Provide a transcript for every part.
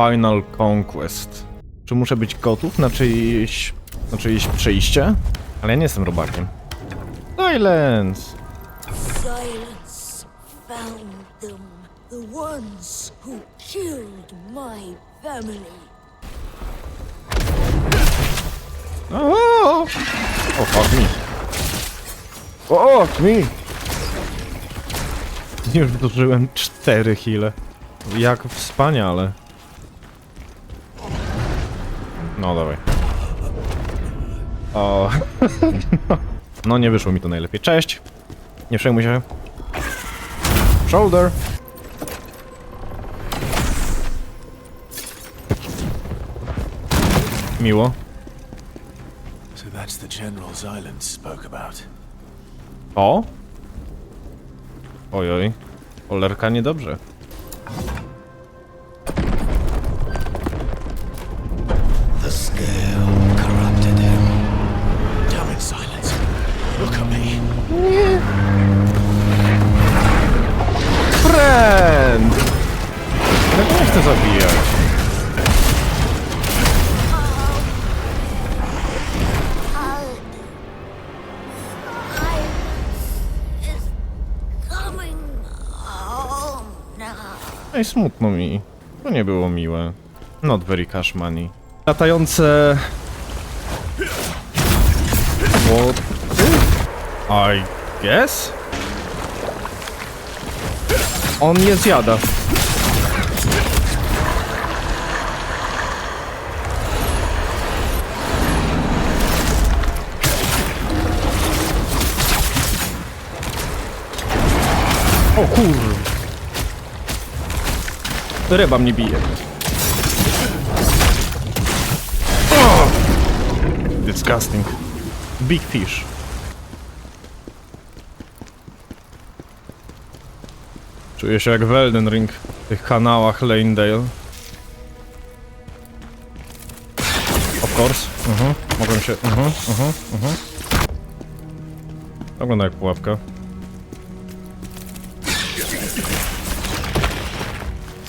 Final Conquest. Czy muszę być gotów na czyjeś, na czyjeś przejście? Ale ja nie jestem robakiem. Silence! Silence found them. The ones who killed my family. O, o fuck me. O, fuck me. Już dożyłem cztery hile. Jak wspaniale. No dawaj. O. No nie wyszło mi to najlepiej. Cześć. Nie przejmuj się. Shoulder. Miło. So that's the General Silence spoke about. O! Ojoj. Olerka niedobrze. Smutno mi. To nie było miłe. Not very cash money. Latające... What? I guess? On je zjada. O kur... Ryba mnie bije. Disgusting. Big fish. Czuję się jak w Elden Ring w tych kanałach Lanedale. Of course. Mhm. Mogłem się... Mhm, mhm, mhm. Wygląda jak pułapka.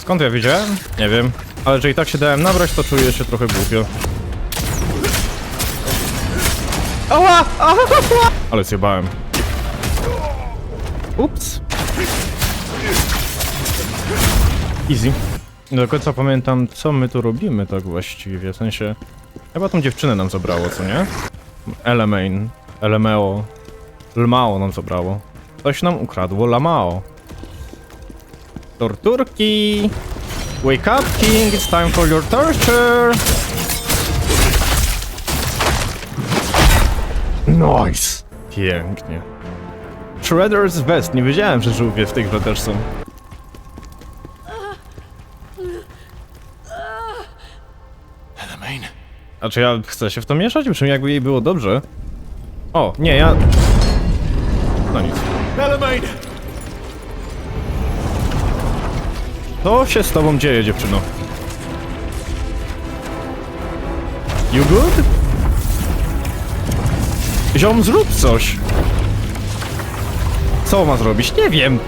Skąd ja wiedziałem? Nie wiem. Ale że i tak się dałem nabrać, to czuję się trochę głupio. Ała! Ale zjebałem. Ups. Easy. Nie do końca pamiętam, co my tu robimy tak właściwie, w sensie... Chyba tą dziewczynę nam zabrało, co nie? Elemain. Elemeo. Lmao nam zabrało. Coś nam ukradło Lamao. Torturki! Wake up, King! It's time for your torture! Nice! Pięknie. Shredder's Vest. Nie wiedziałem, że żółwie w tej grze też są. A czy ja chcę się w to mieszać? Brzmi jakby jej było dobrze. O, nie, ja... No nic. Elamaine! Co się z tobą dzieje, dziewczyno? You good? Ziom, zrób coś! Co ma zrobić? Nie wiem!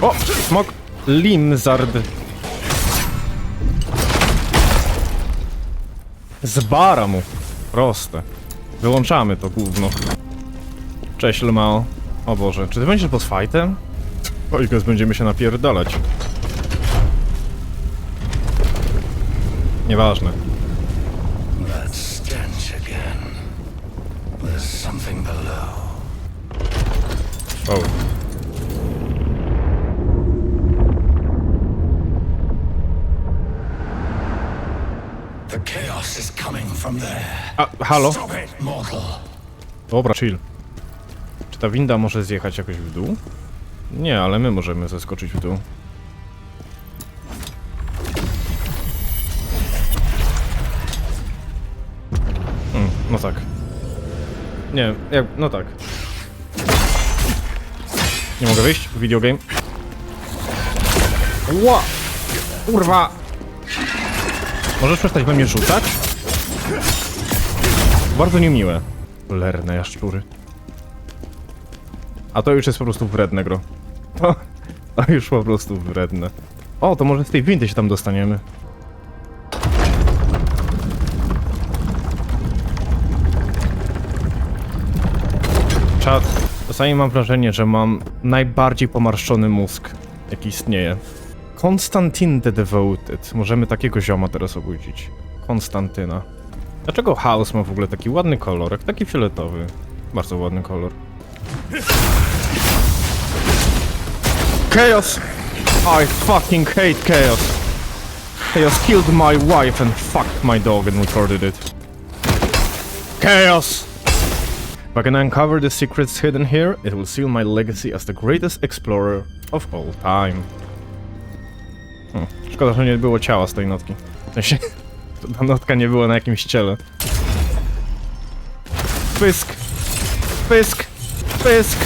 O! Smok... Limzard. Zbara mu. Proste. Wyłączamy to gówno. Cześć Lmao. O Boże, czy ty będziesz boss fightem? Oj, gaz, będziemy się napierdalać. Nieważne. That stench again. There's something below. O. The chaos is coming from there. A, halo? Dobra, chill. Czy ta winda może zjechać jakoś w dół? Nie, ale my możemy zeskoczyć w dół. Hmm, no tak. Nie, jak, no tak. Nie mogę wyjść? Videogame. Ła! Kurwa! Możesz przestać we mnie rzucać? Bardzo niemiłe. Lerne jaszczury. A to już jest po prostu wredne, gro. To, to już po prostu wredne. O, to może z tej windy się tam dostaniemy. Czad. Czasami mam wrażenie, że mam najbardziej pomarszczony mózg, jaki istnieje. Konstantin the Devoted. Możemy takiego zioma teraz obudzić. Konstantyna. Dlaczego House ma w ogóle taki ładny kolor, taki fioletowy? Bardzo ładny kolor. Chaos! I fucking hate chaos! Chaos killed my wife and fucked my dog and recorded it. Chaos! If I can uncover the secrets hidden here, it will seal my legacy as the greatest explorer of all time. Hmm. Szkoda, że nie było ciała z tej notki. W sensie, ta notka nie była na jakimś ciele. Pysk! Pysk! Pysk!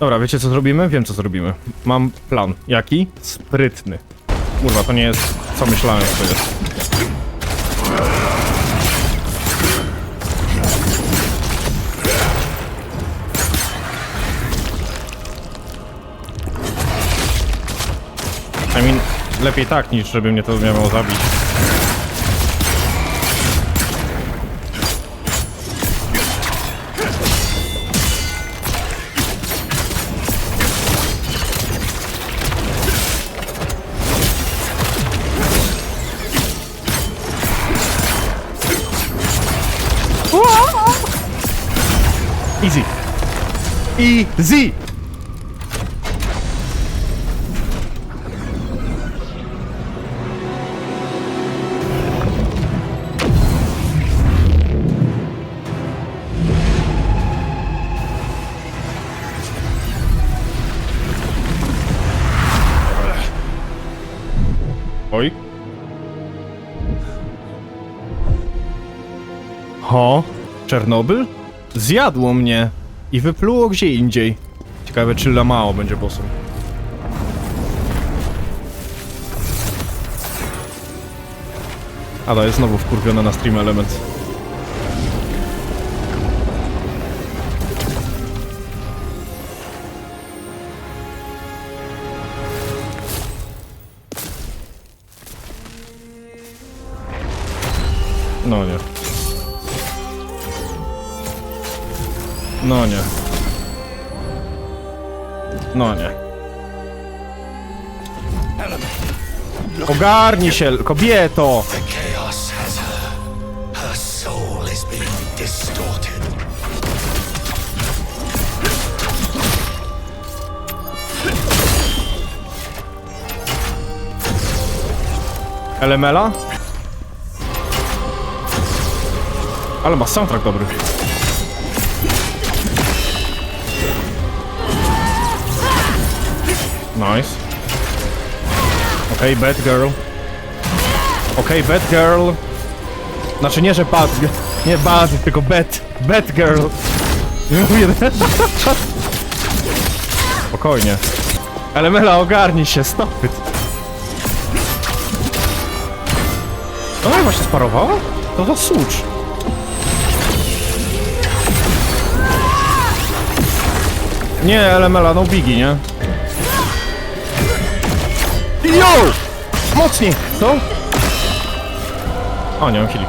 Dobra, wiecie co zrobimy? Wiem co zrobimy. Mam plan. Jaki? Sprytny. Kurwa, to nie jest co myślałem, że to jest. I mean, lepiej tak niż żeby mnie to miało zabić. Easy. Easy. Oj. Ho? Czernobyl? Zjadło mnie i wypluło gdzie indziej. Ciekawe, czy Lamao będzie bossem. Ada jest znowu wkurwiona na Stream Element. No nie. No nie. No nie. Ogarnij się, kobieto! Elemela? Ale ma soundtrack dobry. Nice. Okej, okay, bad girl. Okej, okay, bad girl. Znaczy nie, że bad, nie bad, tylko bad, bad girl. Spokojnie. Elemela, ogarnij się, stop it. No chyba się sparowała? To to sucz. Nie, Elemela, no bigi, nie? Yo! Mocniej! Co? O, nie mam chwili.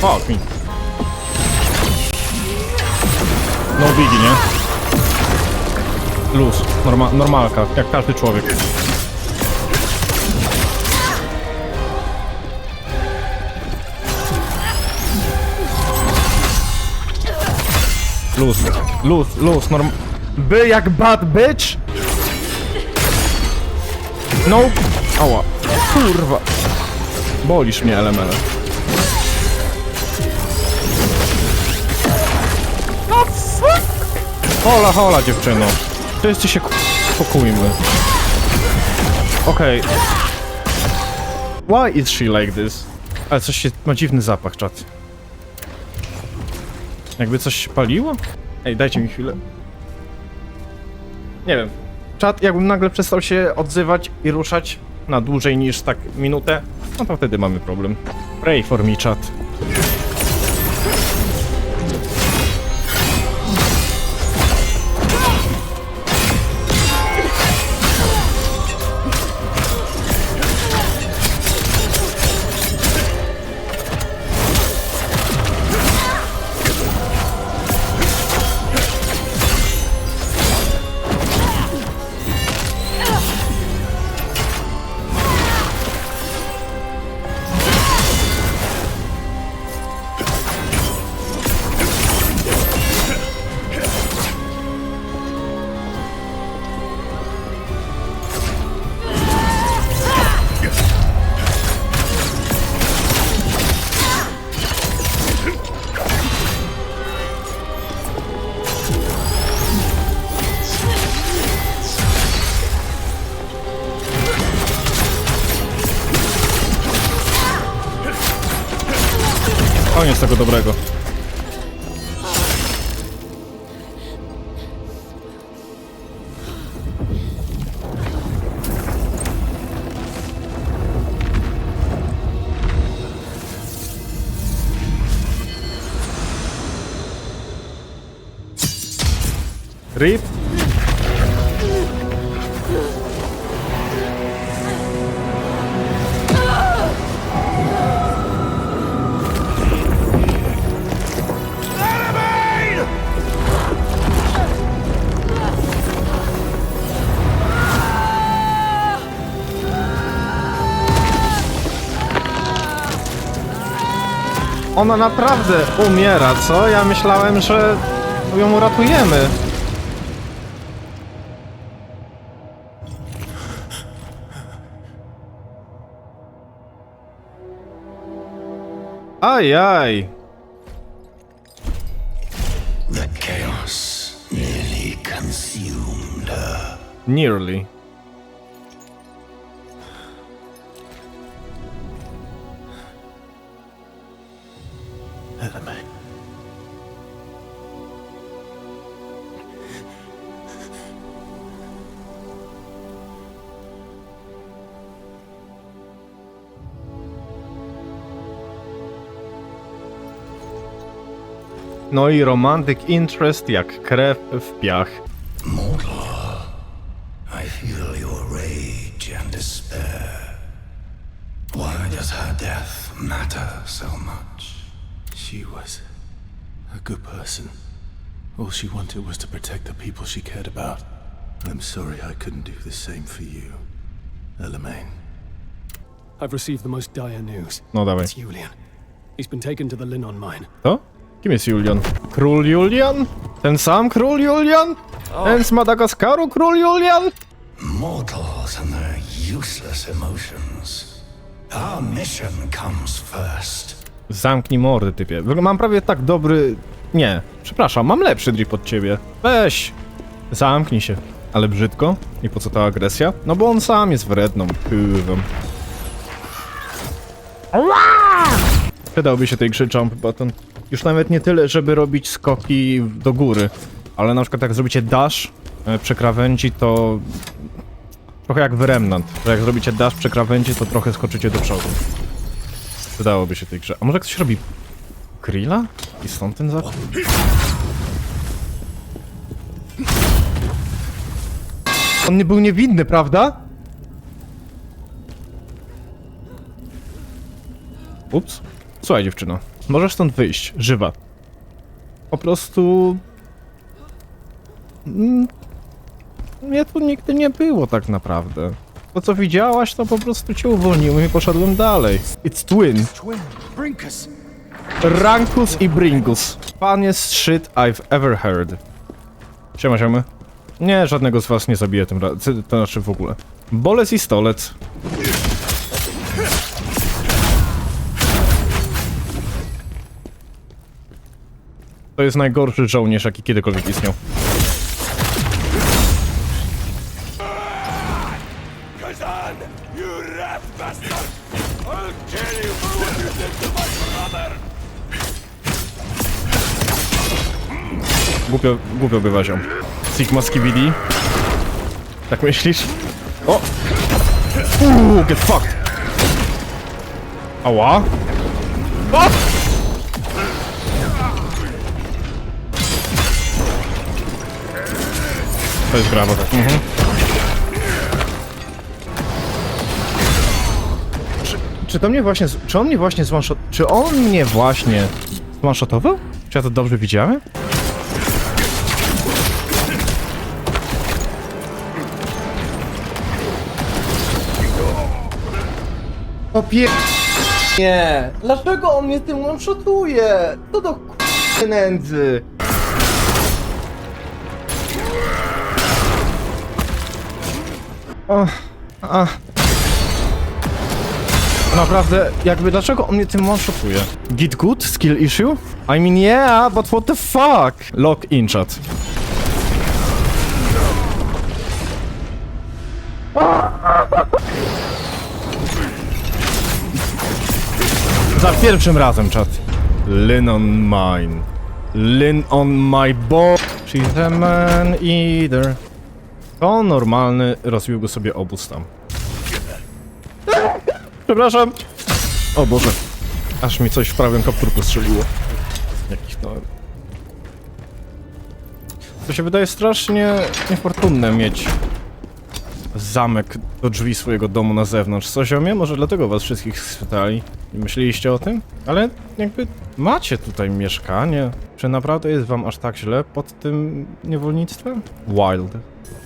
Fuck me. No bigi, nie? Luz. Norma normalka, jak każdy człowiek. Luz, luz, luz, norm... By jak bad bitch? No. Ała. Kurwa. Bolisz mnie, elemele. No fuck! Hola, hola, dziewczyno. Wszyscy się spokójmy. Okej. Why is she like this? Ale coś się... ma dziwny zapach, czat. Jakby coś się paliło? Ej, dajcie mi chwilę. Nie wiem. Czat, jakbym nagle przestał się odzywać i ruszać na dłużej niż tak minutę, no to wtedy mamy problem. Pray for me, chat. Tego dobrego. RIP Ona naprawdę umiera, co? Ja myślałem, że ją uratujemy. Ajaj. The chaos nearly consumed her. Nearly. No i romantic interest jak krew w piach. Mortal, I feel your rage and despair. Why does her death matter so much? She was a good person. All she wanted was to protect the people she cared about. I'm sorry I couldn't do the same for you, Elamaine. I've received the most dire news. No dawaj. It's Julian. He's been taken to the Linon mine. To? Kim jest Julian? Król Julian? Ten sam król Julian? Ten z Madagaskaru król Julian? Mortals and their useless emotions. Our mission comes first. Zamknij mordy, typie. Mam prawie tak dobry... Nie, przepraszam, mam lepszy drip od ciebie. Weź! Zamknij się. Ale brzydko? I po co ta agresja? No bo on sam jest wredną pywem. Przydałby się tej grze jump button. Już nawet nie tyle, żeby robić skoki do góry, ale na przykład jak zrobicie dash e, przy krawędzi, to trochę jak w Remnant. Że jak zrobicie dash przy krawędzi, to trochę skoczycie do przodu. Przydałoby się tej grze. A może ktoś robi grilla? I stąd ten zapach? On nie był niewinny, prawda? Ups. Słuchaj dziewczyno, możesz stąd wyjść, żywa. Po prostu... Mm, Mnie tu nigdy nie było tak naprawdę. To co widziałaś, to po prostu cię uwolniłem i poszedłem dalej. It's twin. Rankus i Bringus. Pan jest shit I've ever heard. Siema, siemy. Nie, żadnego z was nie zabiję tym razem, to znaczy w ogóle. Bolec i stolec. To jest najgorszy żołnierz, jaki kiedykolwiek istniał. Głupio, głupio bywa ziom. Sigma Skibidi. Tak myślisz? O! Uuu, get fucked! Ała! O! To jest brawo. Mhm. Czy, czy to mnie właśnie, z- czy on mnie właśnie zwanshot, czy on mnie właśnie zwanshotował? Czy ja to dobrze widziałem? Opie... Nie! Dlaczego on mnie tym one-shotuje? To do k***y nędzy! O, a. Naprawdę, jakby dlaczego on mnie tym one-shotuje? Git good? Skill issue? I mean yeah, but what the fuck? Lock in chat. Za pierwszym razem, czat. Lin on mine. Lin on my bo... She's a man eater. To normalny rozbił sobie obóz tam. Przepraszam. O Boże. Aż mi coś w prawym kapturku strzeliło. Jakiś no... To się wydaje strasznie niefortunne mieć zamek do drzwi swojego domu na zewnątrz. Co ziomie? Może dlatego was wszystkich schwytali. Nie myśleliście o tym? Ale jakby macie tutaj mieszkanie. Czy naprawdę jest wam aż tak źle pod tym niewolnictwem? Wild.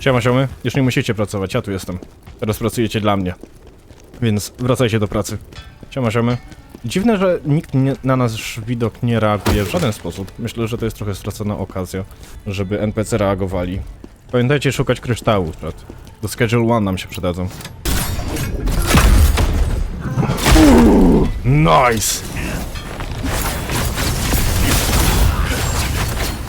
Siema ziomy, już nie musicie pracować, ja tu jestem. Teraz pracujecie dla mnie. Więc wracajcie do pracy. Siema ziomy. Dziwne, że nikt nie, na nasz widok nie reaguje w żaden sposób. Myślę, że to jest trochę stracona okazja, żeby NPC reagowali. Pamiętajcie szukać kryształów, czat. Do Schedule One nam się przydadzą. Uuu, nice!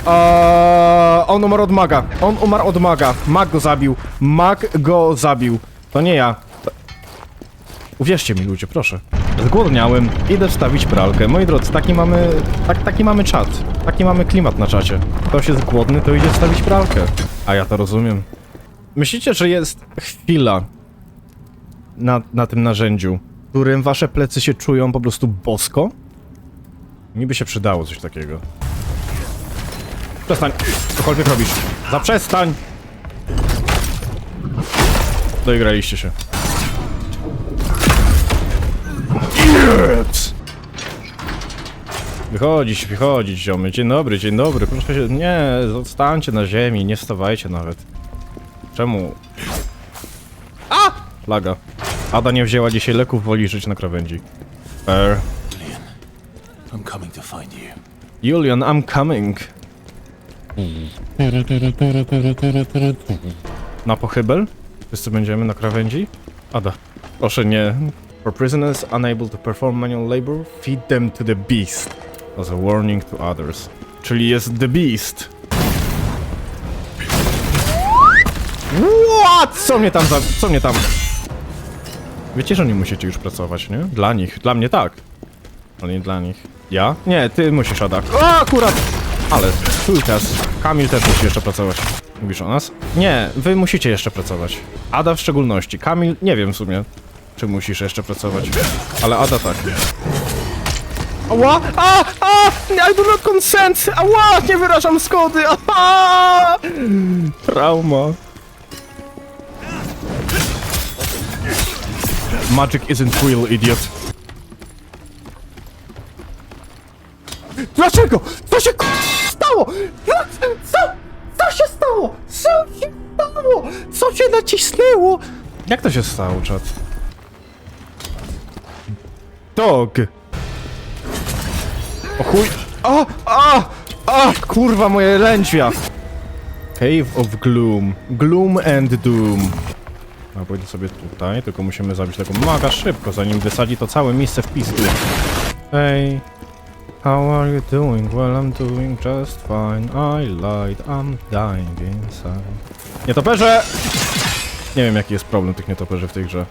Eee, on umarł od maga. On umarł od maga. Mag go zabił. Mag go zabił. To nie ja. To... Uwierzcie mi ludzie, proszę. Zgłodniałem. Idę wstawić pralkę. Moi drodzy, taki mamy... Tak, taki mamy czat. Taki mamy klimat na czacie. Ktoś jest głodny, to idzie wstawić pralkę. A ja to rozumiem. Myślicie, że jest chwila na, na tym narzędziu, w którym wasze plecy się czują po prostu bosko? Mi by się przydało coś takiego. Przestań, cokolwiek robisz. Zaprzestań! Doigraliście się. Yes! Wychodzić, wychodzić, ziomy. Dzień dobry, dzień dobry. Proszę się... Nie, zostańcie na ziemi, nie wstawajcie nawet. Czemu? A! Laga. Ada nie wzięła dzisiaj leków, woli żyć na krawędzi. Fair. Julian, I'm coming to find you. Julian, I'm coming. Na pochybel? Wszyscy będziemy na krawędzi? Ada. Proszę nie. For prisoners unable to perform manual labor, feed them to the beast. As a warning to others. Czyli jest the beast. What? Co mnie tam za... Co mnie tam... Wiecie, że nie musicie już pracować, nie? Dla nich. Dla mnie tak. Ale nie dla nich. Ja? Nie, ty musisz, Ada. O, akurat! Ale, Tulkas. Kamil też musi jeszcze pracować. Mówisz o nas? Nie, wy musicie jeszcze pracować. Ada w szczególności. Kamil, nie wiem w sumie, czy musisz jeszcze pracować. Ale Ada tak. Ała! A! A! I do not consent! Ała! Nie wyrażam zgody! Trauma. Magic isn't real, idiot. Dlaczego? Co się k- stało? Co? Co się stało? Co się stało? Co się nacisnęło? Jak to się stało, czat? Dog. O chuj. A! A! A! Kurwa, moje lędźwia. Cave of Gloom. Gloom and Doom. A pójdę sobie tutaj, tylko musimy zabić tego maga szybko, zanim wysadzi to całe miejsce w pizdu. Hey, how are you doing? Well, I'm doing just fine. I lied, I'm dying inside. Nietoperze! Nie wiem, jaki jest problem tych nietoperzy w tej grze.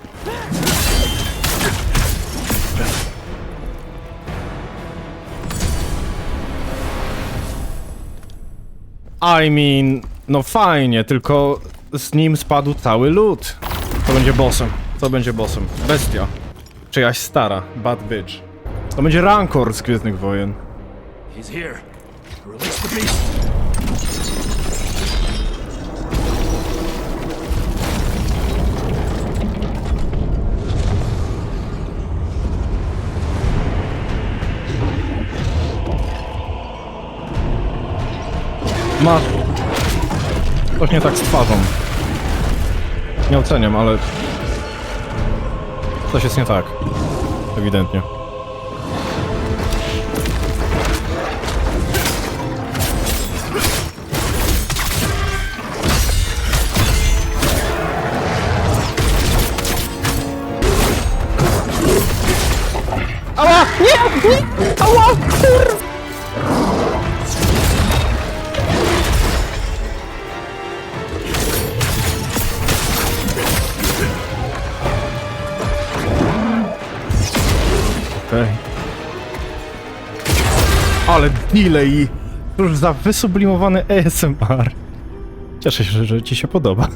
I mean, no fajnie, tylko z nim spadł cały lód. To będzie bossem. To będzie bossem. Bestia. Czyjaś stara, bad bitch. To będzie Rancor z Gwiezdnych Wojen. He's here. Release the beast. Ma... Coś nie tak z twarzą. Nie oceniam, ale... Coś jest nie tak. Ewidentnie. Ała! Nie! Nie! Ała! Kur... Ale delay! Cóż za wysublimowany ASMR. Cieszę się, że ci się podoba.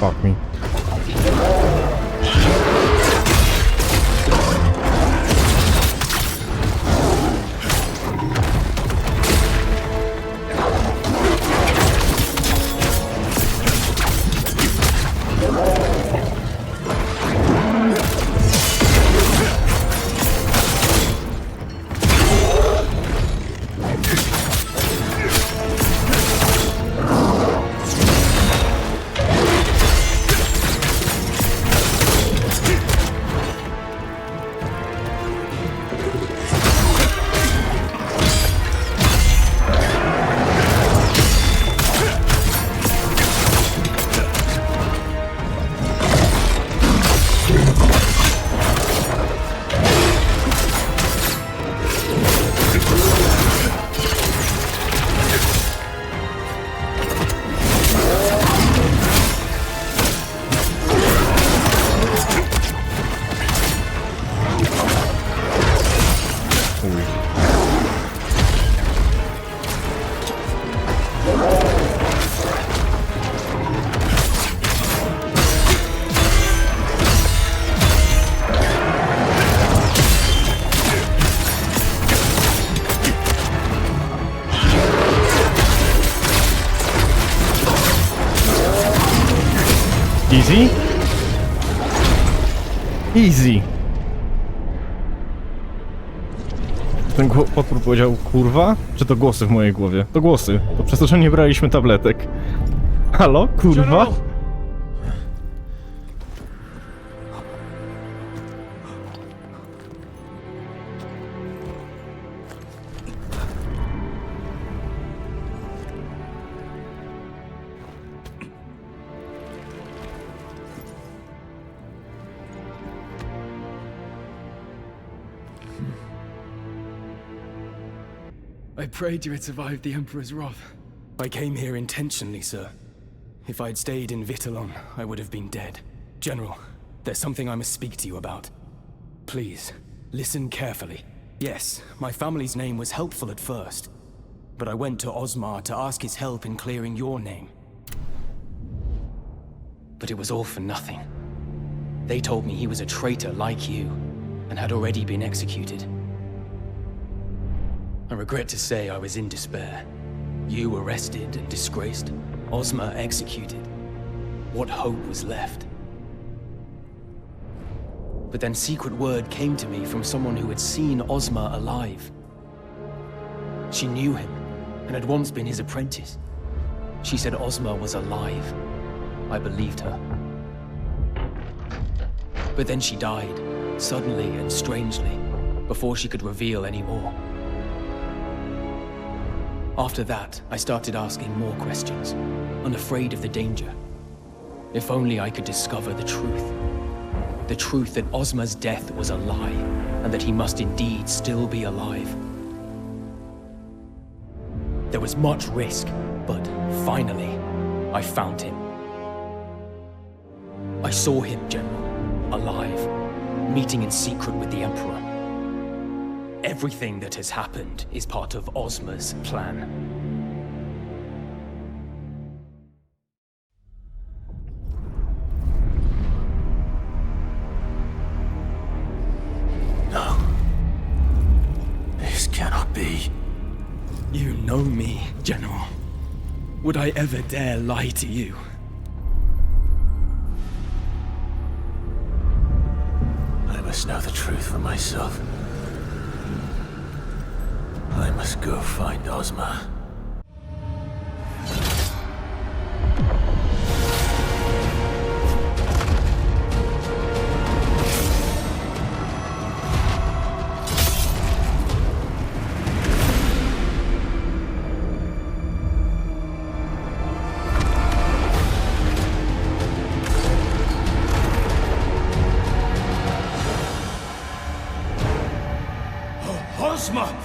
Fuck me. Easy. Ten potwór powiedział kurwa? Czy to głosy w mojej głowie? To głosy. To przez to, że nie braliśmy tabletek. Halo? Kurwa? I prayed you had survived the Emperor's wrath. I came here intentionally, sir. If I'd stayed in Vittalon, I would have been dead. General, there's something I must speak to you about. Please, listen carefully. Yes, my family's name was helpful at first, but I went to Osmar to ask his help in clearing your name. But it was all for nothing. They told me he was a traitor like you, and had already been executed. I regret to say I was in despair. You arrested and disgraced, Ozma executed. What hope was left? But then secret word came to me from someone who had seen Ozma alive. She knew him and had once been his apprentice. She said Ozma was alive. I believed her. But then she died, suddenly and strangely, before she could reveal any more. After that, I started asking more questions, unafraid of the danger. If only I could discover the truth. The truth that Ozma's death was a lie, and that he must indeed still be alive. There was much risk, but finally, I found him. I saw him, General, alive, meeting in secret with the Emperor. Everything that has happened is part of Ozma's plan. No. This cannot be. You know me, General. Would I ever dare lie to you? I must know the truth for myself. Go find Ozma. Ozma!